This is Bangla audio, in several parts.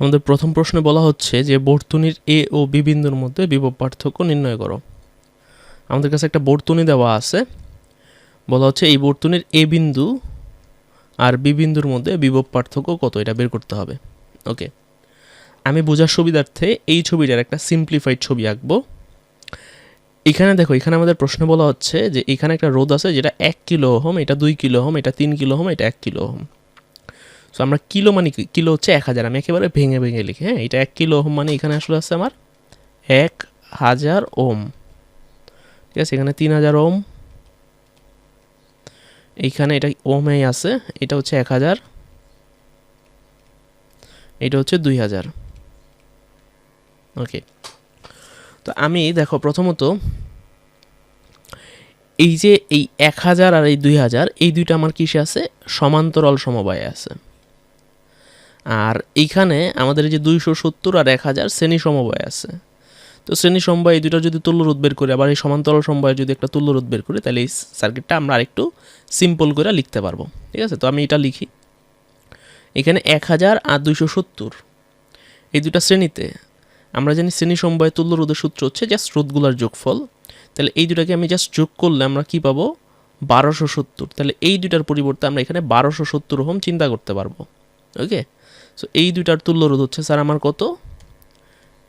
আমাদের প্রথম প্রশ্নে বলা হচ্ছে যে বর্তনীর এ ও বি বিন্দুর মধ্যে বিভব পার্থক্য নির্ণয় করো। আমাদের কাছে একটা বর্তনী দেওয়া আছে। বলা হচ্ছে এই বর্তনীর এ বিন্দু আর বি বিন্দুর মধ্যে বিভব পার্থক্য কত, এটা বের করতে হবে। ওকে। আমি বোঝার সুবিধার্থে এই ছবিটার একটা সিম্পলিফাইড ছবি আঁকবো। এখানে দেখো, এখানে আমাদের প্রশ্ন বলা হচ্ছে যে এখানে একটা রোদ আছে যেটা এক কিলো ওহম, এটা দুই কিলো হোম এটা তিন কিলো ওহম, এটা এক কিলো ওহম। সো আমরা কিলো মানে কিলো হচ্ছে এক হাজার। আমি একেবারে ভেঙে ভেঙে লিখি হ্যাঁ? এটা এক কিলো ওহম মানে এখানে আসলে আছে আমার এক হাজার ওম ঠিক আছে? এখানে তিন হাজার ওম এইখানে এটা ওমেই আছে। এটা হচ্ছে এক হাজার। এটা হচ্ছে দুই হাজার। ওকে। তো আমি দেখো প্রথমত এই যে এই এক হাজার আর এই দুই হাজার, এই দুইটা আমার কিসে আছে? সমান্তরাল সমবায়ে আছে। আর এইখানে আমাদের যে দুইশো সত্তর আর এক হাজার শ্রেণি সমবায় আছে। তো শ্রেণি সমবায় এই দুটো যদি তুল্যরোধ বের করি, আবার এই সমান্তরাল সমবায় যদি একটা তুল্যরোধ বের করি, তাহলে এই সার্কিটটা আমরা আরেকটু সিম্পল করে লিখতে পারব। ঠিক আছে? তো আমি এটা লিখি। এখানে এক হাজার আর দুইশো সত্তর। এই দুটা শ্রেণীতে আমরা জানি শ্রেণি সমবায় তুল্যরোধের সূত্র হচ্ছে জাস্ট রোধগুলার যোগফল। তাহলে এই দুটাকে আমি জাস্ট যোগ করলে আমরা কি পাবো? বারোশো সত্তর। তাহলে এই দুটার পরিবর্তে আমরা এখানে বারোশো সত্তর ওহম চিন্তা করতে পারব। ওকে সো এই দুইটার তুল্য রোধ হচ্ছে, স্যার, আমার কত?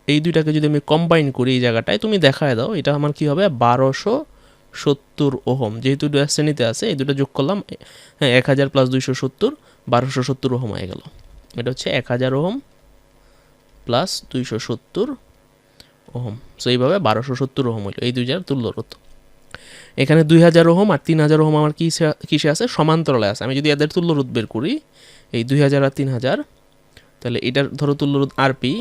এই দুইটাকে যদি আমি কম্বাইন করি এই জায়গাটায়, তুমি দেখায় দাও, এটা আমার কি হবে? বারোশো সত্তর ওহম। যেহেতু দুটা শ্রেণীতে আছে, এই দুটো যোগ করলাম হ্যাঁ এক হাজার প্লাস দুইশো সত্তর, বারোশো সত্তর ওহম হয়ে গেল। এটা হচ্ছে এক হাজার ওহম প্লাস দুইশো সত্তর ওহম। সো এইভাবে বারোশো সত্তর ওহম হইল এই দুই হাজার তুল্যরোধ। এখানে দুই হাজার ওহম আর তিন হাজার ওহম আমার কিসে কিসে আছে? সমান্তরালে আছে। আমি যদি এদের তুল্যরোধ বের করি, এই দুই হাজার আর তিন হাজার তাহলে এটার ধরো তুল্যরোধ RP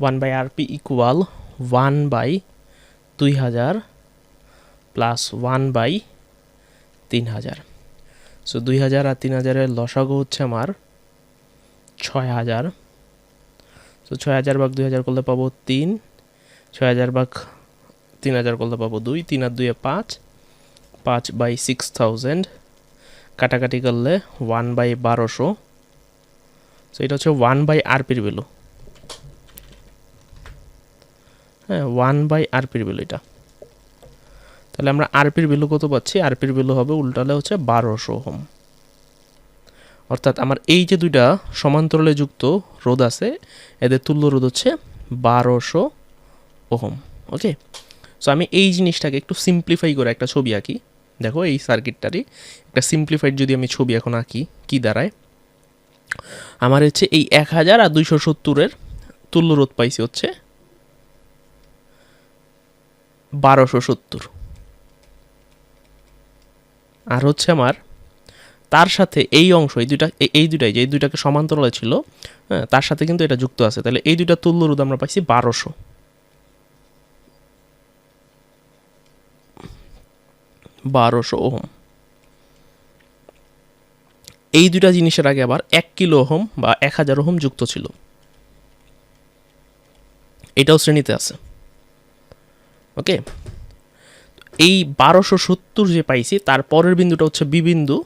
one by RP equal one by দুই হাজার প্লাস ওয়ান বাই তিন হাজার। সো দুই হাজার আর তিন হাজারের লসাগু হচ্ছে আমার ছয় হাজার। তো ছয় হাজার ভাগ দুই হাজার করলে পাবো তিন। ছয় হাজার ভাগ তিন হাজার করলে পাবো দুই। তিন আর দুইয়ে পাঁচ। পাঁচ বাই সিক্স থাউজেন্ড কাটাকাটি করলে ওয়ান বাই বারোশো। তো এটা হচ্ছে ওয়ান বাই আরপির ভ্যালু হ্যাঁ ওয়ান বাই আরপির ভ্যালু এটা। তাহলে আমরা আরপির ভ্যালু কত পাচ্ছি? আরপির ভ্যালু হবে উল্টালে হচ্ছে বারোশো হোম অর্থাৎ আমার এই যে দুইটা সমান্তরালে যুক্ত রোদ আছে, এদের তুল্য রোদ হচ্ছে বারোশো ওহম। ওকে? সো আমি এই জিনিসটাকে একটু সিম্পলিফাই করে একটা ছবি আঁকি। দেখো এই সার্কিটটারই একটা সিম্পলিফাইড যদি আমি ছবি এখন আঁকি, কী দাঁড়ায়? আমার হচ্ছে এই এক হাজার আর দুইশো সত্তরের তুল্য রোধ পাইছি হচ্ছে বারোশো সত্তর। আর হচ্ছে আমার তার সাথে এই অংশ, এই দুইটা, এই দুইটাই যে এই দুইটাকে সমান্তরালে ছিল হ্যাঁ তার সাথে কিন্তু এটা যুক্ত আছে। তাহলে এই দুইটা তুল্য রোধ আমরা পাইছি বারোশো। বারোশো ওহম। এই দুইটা জিনিসের আগে আবার এক কিলো ওহম বা এক হাজার ওহম যুক্ত ছিল। এটাও শ্রেণীতে আছে। ওকে? এই বারোশো সত্তর যে পাইছি, তার পরের বিন্দুটা হচ্ছে বি বিন্দু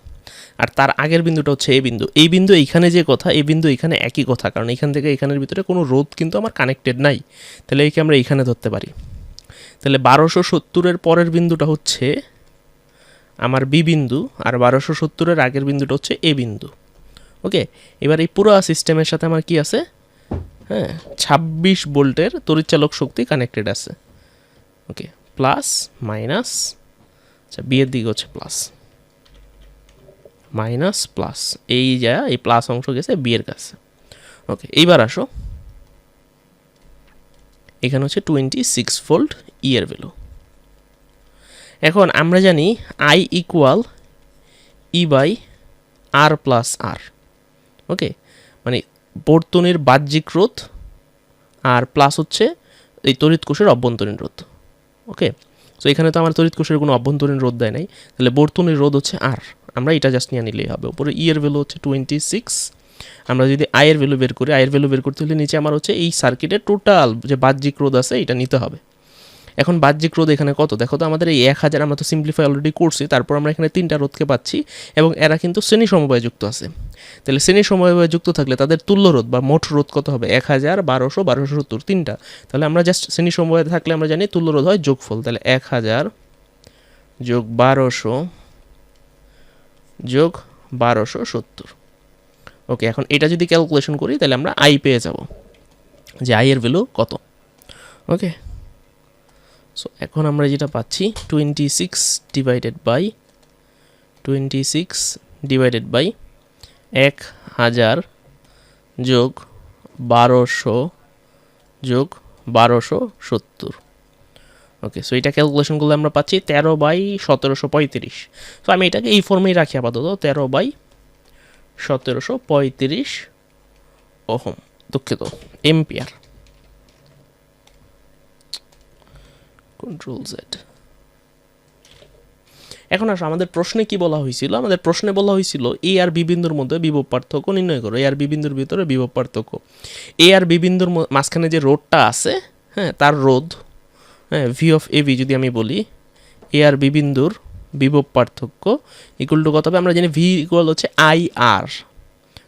আর তার আগের বিন্দুটা হচ্ছে এ বিন্দু। এই বিন্দু এইখানে যে কথা, এই বিন্দু এখানে একই কথা, কারণ এখান থেকে এখানের ভিতরে কোনো রোধ কিন্তু আমার কানেক্টেড নাই। তাহলে একে আমরা এইখানে ধরতে পারি। তাহলে বারোশো সত্তরের পরের বিন্দুটা হচ্ছে আমার বি বিন্দু আর বারোশো সত্তরের আগের বিন্দুটা হচ্ছে এ বিন্দু। ওকে? এবার এই পুরো সিস্টেমের সাথে আমার কি আছে? হ্যাঁ ছাব্বিশ ভোল্টের তড়িৎচালক শক্তি কানেক্টেড আছে। ওকে? প্লাস, মাইনাস আচ্ছা বিয়ের দিকে হচ্ছে প্লাস। Minus, plus. এই যা, এই প্লাস অংশ গেছে বিয়ের কাছে। ওকে, এইবার আসো। এখানে হচ্ছে টোয়েন্টি সিক্স ভোল্ট ইয়ের ভ্যালু। এখন আমরা জানি I equal E by R plus R okay মানে বর্তনীর বাহ্যিক রোধ আর প্লাস হচ্ছে এই তড়িৎ কোষের অভ্যন্তরীণ রোধ ওকে সো এখানে তো আমার তড়িৎ কোষের কোনো অভ্যন্তরীণ রোধ দেয় নাই। তাহলে বর্তনীর রোধ হচ্ছে আর আমরা এটা জাস্ট নিয়ে নিলেই হবে। উপরে ই এর ভ্যালু হচ্ছে টোয়েন্টি সিক্স আমরা যদি আয়ের ভ্যালু বের করি আয়ের ভ্যালু বের করতে হলে নিচে আমার হচ্ছে এই সার্কিটের টোটাল যে বাহ্যিক রোধ আছে, এটা নিতে হবে। এখন বাহ্যিক রোধ এখানে কত? দেখো তো, আমাদের এই এক হাজার আমরা তো সিম্পলিফাই অলরেডি করছি, তারপর আমরা এখানে তিনটা রোধকে পাচ্ছি এবং এরা কিন্তু শ্রেণি সমবায় যুক্ত আছে। তাহলে শ্রেণি সমবায় যুক্ত থাকলে তাদের তুল্য রোধ বা মোট রোধ কত হবে? এক হাজার, বারোশো বারোশো সত্তর, তিনটা। তাহলে আমরা জাস্ট শ্রেণি সমবায় থাকলে আমরা জানি তুল্য রোধ হয় যোগফল। তাহলে এক হাজার যোগ বারোশো যোগ বারোশো সত্তর। ওকে, এখন এটা যদি ক্যালকুলেশন করি, তাহলে আমরা আই পেয়ে যাব। যে আই এর ভ্যালু কত? ওকে? সো এখন আমরা যেটা পাচ্ছি twenty six divided by twenty six divided by এক হাজার যোগ বারোশো যোগ বারোশো সত্তর। ওকে সো এটা ক্যালকুলেশন করলে আমরা পাচ্ছি তেরো বাই সতেরোশো পঁয়ত্রিশ। তো আমি এটাকে এই ফর্মেই রাখি আপাতত, তেরো বাই সতেরোশো পঁয়ত্রিশ ওহম, দুঃখিত, এম্পিয়ার। কন্ট্রোল জেড এখন আসো, আমাদের প্রশ্নে কি বলা হয়েছিল? আমাদের প্রশ্নে বলা হয়েছিল এ আর বি বিন্দুর মধ্যে বিভব পার্থক্য নির্ণয় করো। এ আর বি বিন্দুর ভিতরে বিভব পার্থক্য। এ আর বি বিন্দুর মাঝখানে যে রোডটা আছে হ্যাঁ তার রোধ হ্যাঁ ভি অফ এ ভি যদি আমি বলি এ আর বি বিন্দুর বিভব পার্থক্য ইকুয়াল টু কত হবে? আমরা জানি ভি ইকুয়াল হচ্ছে আই আর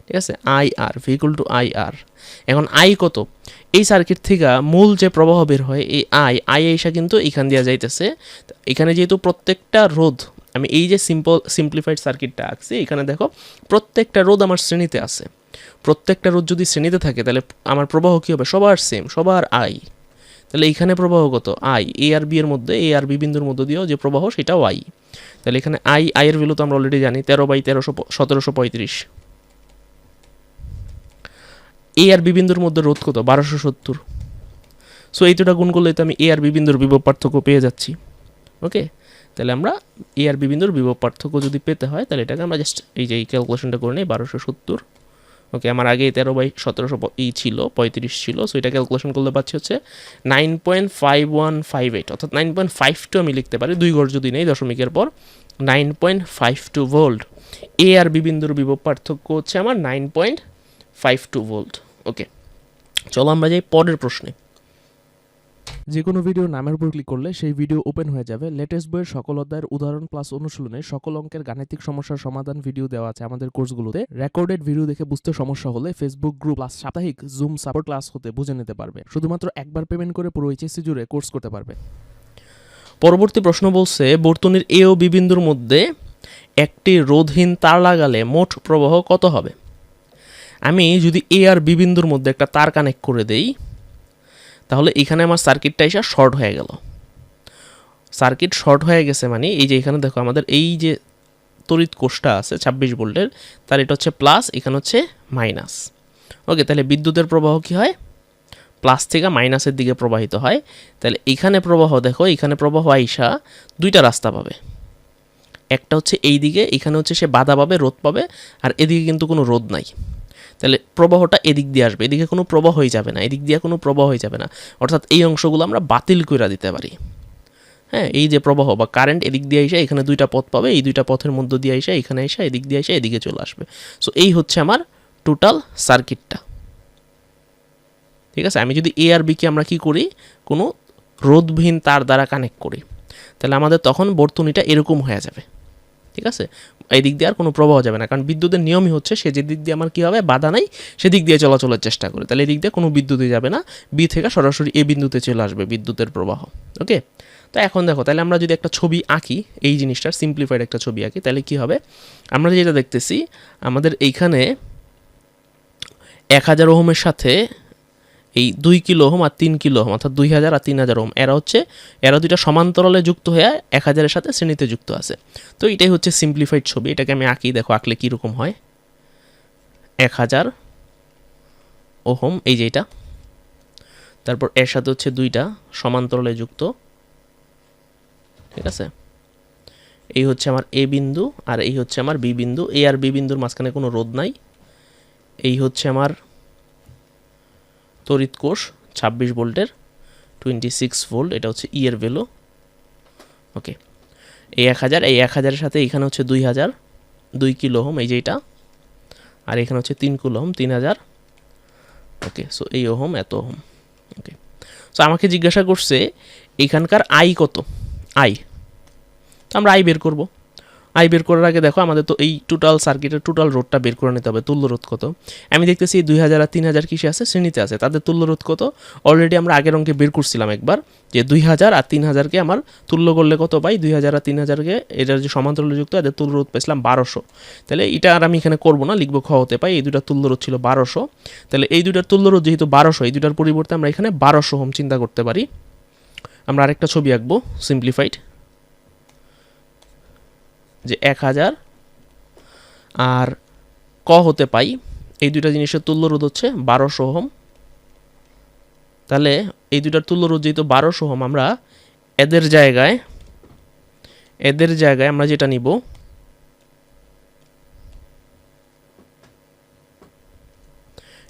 ঠিক আছে? I R V equal to I R এখন আই কত? এই সার্কিট থেকে মূল যে প্রবাহ বের হয়, এই আই আই এসা কিন্তু এখান দিয়ে যাইতেছে। এখানে যেহেতু প্রত্যেকটা রোধ, আমি এই যে সিম্পল সিম্পলিফাইড সার্কিটটা আঁকছি, এখানে দেখো, প্রত্যেকটা রোধ আমার শ্রেণীতে আছে। প্রত্যেকটা রোধ যদি শ্রেণীতে থাকে, তাহলে আমার প্রবাহ কী হবে? সবার সেম সবার আই তাহলে এখানে প্রবাহ কত? আই এ আর বি এর মধ্যে এ আর বি বিন্দুর মধ্য দিয়েও যে প্রবাহ, সেটাও আই তাহলে এখানে আই আই এর ভ্যালু তো আমরা অলরেডি জানি, তেরো বাই তেরোশো সতেরোশো পঁয়ত্রিশ। এ আর বি বিন্দুর মধ্যে রোধ কত? বারোশো সত্তর। সো এই দুটা গুণ করলে তো আমি এ আর বি বিন্দুর বিভব পার্থক্য পেয়ে যাচ্ছি। ওকে তাহলে আমরা এ আর বি বিন্দুর বিভব পার্থক্য যদি পেতে হয়, তাহলে এটাকে আমরা জাস্ট এই যে এই ক্যালকুলেশনটা করে নিই, বারোশো সত্তর। ওকে আমার আগে তেরো বাই সতেরোশো ই ছিল, পঁয়ত্রিশ ছিল সো এটা ক্যালকুলেশন করলে পাচ্ছি হচ্ছে nine point five one five eight অর্থাৎ নাইন পয়েন্ট ফাইভ টু আমি লিখতে পারি, দুই ঘর যদি নেই দশমিকের পর nine point five two volt A R B বিন্দুর বিভব পার্থক্য হচ্ছে আমার nine point five two volt okay চলো আমরা যাই পরের প্রশ্নে। যে কোনো ভিডিও নামের উপর ক্লিক করলে সেই ভিডিও ওপেন হয়ে যাবে। লেটেস্ট বইয়ের সকল অধ্যায়ের উদাহরণ প্লাস অনুশীলনে সকল অঙ্কের গাণিতিক সমস্যার সমাধান ভিডিও দেওয়া আছে আমাদের কোর্সগুলোতে রেকর্ডেড ভিডিও দেখে বুঝতে সমস্যা হলে ফেসবুক গ্রুপ প্লাস সাপ্তাহিক জুম সাপোর্ট ক্লাস হতে বুঝে নিতে পারবে। শুধুমাত্র একবার পেমেন্ট করে পুরো এইচএসসি জুড়ে কোর্স করতে পারবে। পরবর্তী প্রশ্ন বলছে বর্তনীর এ ও বি বিন্দুর মধ্যে একটি রোধহীন তার লাগালে মোট প্রবাহ কত হবে? আমি যদি এ আর বি বিন্দুর মধ্যে একটা তার কানেক্ট করে দেই, তাহলে এখানে আমার সার্কিটটা এসে শর্ট হয়ে গেল। সার্কিট শর্ট হয়ে গেছে মানে এই যে এখানে দেখো আমাদের এই যে তড়িৎ কোষটা আছে ছাব্বিশ ভোল্টের, তার এটা হচ্ছে প্লাস এখানে হচ্ছে মাইনাস ওকে তাহলে বিদ্যুতের প্রবাহ কি হয়? প্লাস থেকে মাইনাসের দিকে প্রবাহিত হয়। তাহলে এখানে প্রবাহ দেখো, এখানে প্রবাহ আইসা দুইটা রাস্তা পাবে। একটা হচ্ছে এই দিকে এখানে হচ্ছে সে বাধা পাবে রোদ পাবে, আর এদিকে কিন্তু কোনো রোদ নাই। তাহলে প্রবাহটা এদিক দিয়ে আসবে, এদিকে কোনো প্রবাহ হয়ে যাবে না, এদিক দিয়ে কোনো প্রবাহ হয়ে যাবে না। অর্থাৎ এই অংশগুলো আমরা বাতিল করে দিতে পারি। হ্যাঁ এই যে প্রবাহ বা কারেন্ট এদিক দিয়ে এসে এখানে দুইটা পথ পাবে, এই দুইটা পথের মধ্য দিয়ে এসে এখানে এসে এদিক দিয়ে এসে এদিকে চলে আসবে। সো এই হচ্ছে আমার টোটাল সার্কিটটা ঠিক আছে? আমি যদি এ আর বিকে আমরা কি করি? কোনো রোধবিহীন তার দ্বারা কানেক্ট করি। তাহলে আমাদের তখন বর্তনীটা এরকম হয়ে যাবে। ঠিক আছে? এই দিক দিয়ে আর কোনো প্রবাহ যাবে না। কারণ বিদ্যুতের নিয়মই হচ্ছে সে যে দিক দিয়ে আমার কী হবে? বাধা নাই সেদিক দিয়ে চলাচলের চেষ্টা করে। তাহলে এই দিক দিয়ে কোনো বিদ্যুৎই যাবে না। বি থেকে সরাসরি এ বিন্দুতে চলে আসবে বিদ্যুতের প্রবাহ। ওকে তো এখন দেখো, তাহলে আমরা যদি একটা ছবি আঁকি, এই জিনিসটার সিম্পলিফাইড একটা ছবি আঁকি, তাহলে কি হবে? আমরা যেটা দেখতেছি, আমাদের এইখানে এক হাজার ওহমের সাথে এই দুই কিলো ওহম আর তিন কিলো ওহম, অর্থাৎ দুই হাজার আর তিন হাজার ওহম। এরা হচ্ছে, এরা দুইটা সমান্তরালে যুক্ত হয়ে এক হাজারের সাথে শ্রেণীতে যুক্ত আছে। তো এটাই হচ্ছে সিম্পলিফাইড ছবি। এটাকে আমি আঁকি, দেখো আঁকলে কীরকম হয়। এক হাজার ওহম, এই যে এটা। তারপর এর সাথে হচ্ছে দুইটা সমান্তরালে যুক্ত। ঠিক আছে? এই হচ্ছে আমার এ বিন্দু আর এই হচ্ছে আমার বি বিন্দু। এ আর বি বিন্দুর মাঝখানে কোনো রোদ নাই। এই হচ্ছে আমার তড়িৎ কোষ, ছাব্বিশ ভোল্টের টোয়েন্টি সিক্স ভোল্ট এটা হচ্ছে ই এর ভ্যালু ওকে এই এক হাজার, এই এক হাজারের সাথে এখানে হচ্ছে দুই হাজার, দুই কিলো হোম এই যে এটা। আর এখানে হচ্ছে তিন কিলো ওহম, তিন হাজার। ওকে সো এই ওহম, এত ওহম। ওকে সো আমাকে জিজ্ঞাসা করছে, এখানকার আই কত? আই তো আমরা আই বের করব। আই বের করার আগে দেখো আমাদের তো এই টোটাল সার্কিটের টোটাল রোডটা বের করে নিতে হবে, তুল্য রোধ কত? আমি দেখতেছি দুই হাজার আর তিন হাজার কিসে আছে? শ্রেণীতে আছে। তাদের তুল্য রোধ কত? অলরেডি আমরা আগের অঙ্কে বের করছিলাম একবার, যে দুই হাজার আর তিন হাজারকে আমার তুল্য করলে কত পাই? দুই হাজার আর তিন হাজারকে এটার যে সমান্তরাল যুক্ত, এদের তুল্য রোধ পেয়েছিলাম বারোশো। তাহলে এটা আর আমি এখানে করব না, লিখব খ হতে পাই, এই দুটার তুল্য রোধ ছিল বারোশো। তাহলে এই দুটার তুল্য রোধ যেহেতু বারোশো, এই দুটার পরিবর্তে আমরা এখানে বারোশো হোম চিন্তা করতে পারি। আমরা আরেকটা ছবি আঁকবো সিম্পলিফাইড যে এক হাজার। আর ক হতে পাই, এই দুইটা জিনিসের তুল্য রোধ হচ্ছে বারোশো ওহম। তাহলে এই দুইটার তুল্য রোধ যেহেতু বারোশো ওহম, আমরা এদের জায়গায় এদের জায়গায় আমরা যেটা নিব,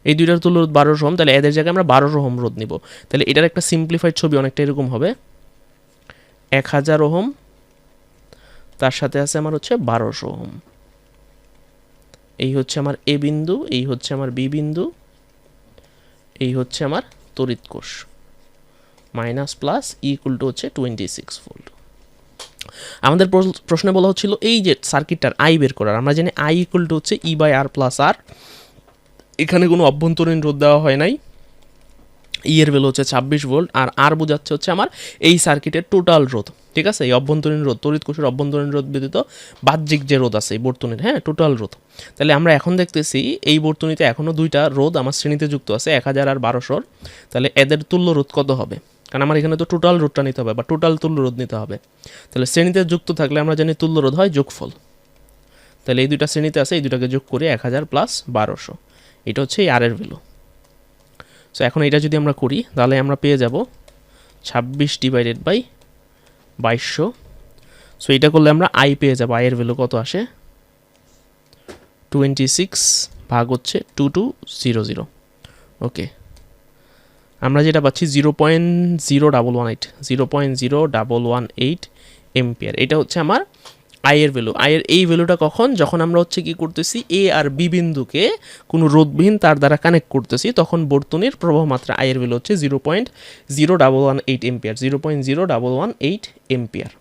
এই দুইটার তুল্য রোধ বারোশো ওহম, তাহলে এদের জায়গায় আমরা বারোশো ওহম রোধ নিব। তাহলে এটার একটা সিম্পলিফাইড ছবি অনেকটা এরকম হবে। এক হাজার ওহম তার সাথে আছে আমার হচ্ছে বারোশো ওহম। এই হচ্ছে আমার এ বিন্দু, এই হচ্ছে আমার বি বিন্দু, এই হচ্ছে আমার তড়িৎ কোষ। মাইনাস প্লাস ইকুয়াল টু হচ্ছে টোয়েন্টি সিক্স ভোল্ট। আমাদের প্রশ্ন- প্রশ্নে বলা হচ্ছিল, এই যে সার্কিটটার আই বের করার, আমরা জানি আই ইকুয়াল টু হচ্ছে ই বাই আর প্লাস আর। এখানে কোনো অভ্যন্তরীণ রোধ দেওয়া হয় নাই। ই এর ভ্যালু হচ্ছে ছাব্বিশ ভোল্ট আর আর বোঝাচ্ছে হচ্ছে আমার এই সার্কিটের টোটাল রোধ, ঠিক আছে? এই অভ্যন্তরীণ রোধ, তড়িৎ কোষের অভ্যন্তরীণ রোধ ব্যতীত বাহ্যিক যে রোধ আছে, এই বর্তনীর হ্যাঁ? টোটাল রোধ। তাহলে আমরা এখন দেখতেছি এই বর্তনীতে এখনও দুইটা রোধ আমার শ্রেণীতে যুক্ত আছে, এক হাজার আর বারোশোর তাহলে এদের তুল্য রোধ কত হবে? কারণ আমার এখানে তো টোটাল রোধটা নিতে হবে বা টোটাল তুল্য রোধ নিতে হবে। তাহলে শ্রেণীতে যুক্ত থাকলে আমরা জানি তুল্য রোধ হয় যোগফল। তাহলে এই দুইটা শ্রেণীতে আছে, এই দুটাকে যোগ করি এক হাজার প্লাস বারোশো। এটা হচ্ছে এই আর এর ভ্যালু সো এখন এটা যদি আমরা করি, তাহলে আমরা পেয়ে যাব ছাব্বিশ ডিভাইডেড বাই বাইশশো। সো এটা করলে আমরা আই পেয়ে যাব আয়ের ভ্যালু কত আসে? টোয়েন্টি সিক্স ভাগ হচ্ছে two two zero zero okay আমরা যেটা পাচ্ছি zero point zero double one eight zero point zero double one eight ampere এটা হচ্ছে আমার আয়ের ভ্যালু আয়ের এই ভ্যালুটা কখন? যখন আমরা হচ্ছে কি করতেছি এ আর বি বিন্দুকে কোনো রোধবিহীন তার দ্বারা কানেক্ট করতেছি, তখন বর্তনীর প্রবাহ মাত্রা আয়ের ভ্যালু হচ্ছে zero point zero double one eight ampere zero point zero double one eight ampere